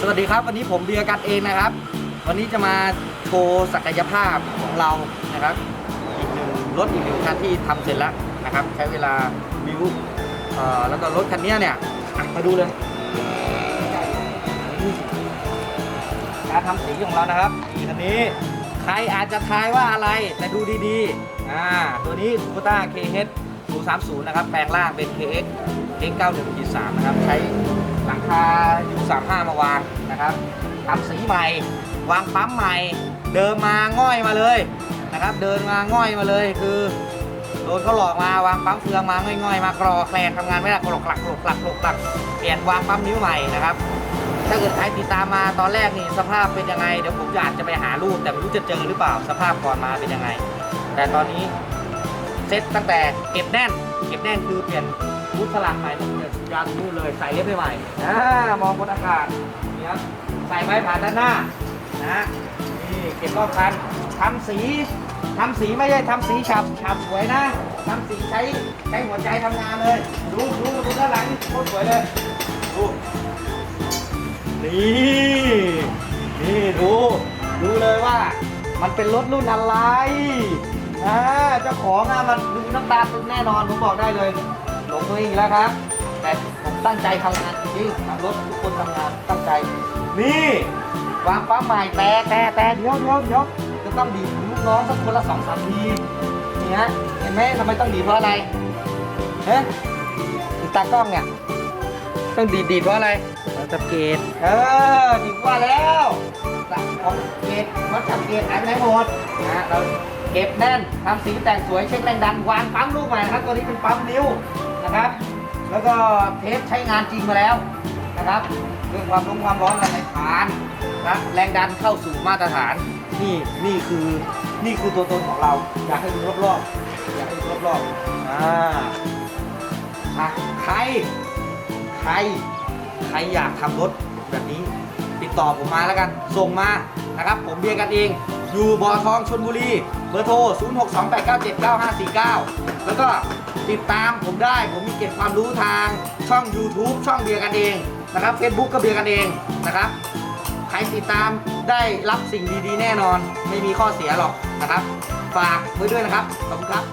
สวัสดีครับ วันนี้ผมเบียร์กันเองนะครับ วันนี้จะมาโชว์ศักยภาพของเรานะครับอีกหนึ่งรถอีกหนึ่งคันที่ทำเสร็จแล้วนะครับ ใช้เวลาบิวแล้วก็รถคันนี้เนี่ยมาดูเลยการทำสีของเรานะครับสีคันนี้ใครอาจจะทายว่าอะไรแต่ดูดีๆอ่าตัวนี้ k u b o t a KH 030 นะครับ แปลงร่างเป็น KX X91 3นะครับ ใช้ หลังคา U35 มาวางนะครับทำสีใหม่ วางปั๊มใหม่ เดินมาง่อยมาเลยนะครับ เดินมาง่อยมาเลยคือโดนเขาหลอกมาวางปั๊มเฟืองมาง่อยๆ มากรอแคลนทำงานไม่ได้กรอกหลักกรอกหลักกรอกหลักเปลี่ยนวางปั๊มนิ้วใหม่นะครับถ้าเกิดใครติดตามมาตอนแรกนี่สภาพเป็นยังไงเดี๋ยวผมอาจจะไปหารูปแต่ไม่รู้จะเจอหรือเปล่าสภาพก่อนมาเป็นยังไง แต่ตอนนี้เซ็ตตั้งแต่เก็บแน่น เก็บแน่นคือเปลี่ยนรูปสลักใหม่เปลี่ ยนยางนู่นเลยใส่เรียบใหม่อ่ามองบนอากาศนี่ครับใส่ไม้ผ่านด้านหน้านะนี่เก็บรอบคันทำสีทำสีไม่ใช่ทำสีฉับฉับสวยนะทำสีใช้ใช้หัวใจทำงานเลย ดูดูดูด้านหลังโคตรสวยเลยดูนี่นี่ดูดูเลยว่ามันเป็นรถรุ่นอะไรอ่าเจ้าของอะมันดูน้ำตาซึมแน่นอนผมบอกได้เลยหลงตัวเองแล้วครับ แต่ผมตั้งใจทำงานจริงๆทำรถทุกคนทำงานตั้งใจ นี่วางปั๊มใหม่แต่แต่แต่เดี๋ยวเดี๋ยวเดี๋ยวจะต้องดีดลูกน้องสักคนละสองสามทีนี่ฮะเห็นไหมทำไมต้องดีดเพราะอะไรเฮ้ยตากล้องเนี่ยต้องดีดดีดเพราะอะไรวัดจับเกตเออดีกว่าแล้วสักของเกตวัดจับเกตหายไปไหนหมดนะเราเก็บแน่นทำสีแต่งสวยเช็คแรงดันวางปั๊มลูกใหม่นะครับตัวนี้เป็นปั๊มนิ้วนะครับ แล้วก็เทปใช้งานจริงมาแล้วนะครับเรื่องความร้อนความร้อนอะไรผ่านนะแรงดันเข้าสู่มาตรฐานนี่นี่คือนี่คือตัวตนของเรา อยากให้ดูรอบๆอยากให้ดูรอบๆอ่าอะใครใครใครอยากทำรถแบบนี้ ติดต่อผมมาแล้วกัน ส่งมานะครับ ผมเบียร์กันเอง อยู่บ่อทองชนบุรี เบอร์โทร 0628979549 แล้วก็ติดตามผมได้ ผมมีเก็บความรู้ทางช่อง YouTube ช่องเบียร์กันเองนะครับ Facebook ก็เบียร์กันเองนะครับ ใครติดตามได้รับสิ่งดีๆ แน่นอน ไม่มีข้อเสียหรอกนะครับ ฝากไว้ด้วยนะครับ ขอบคุณครับ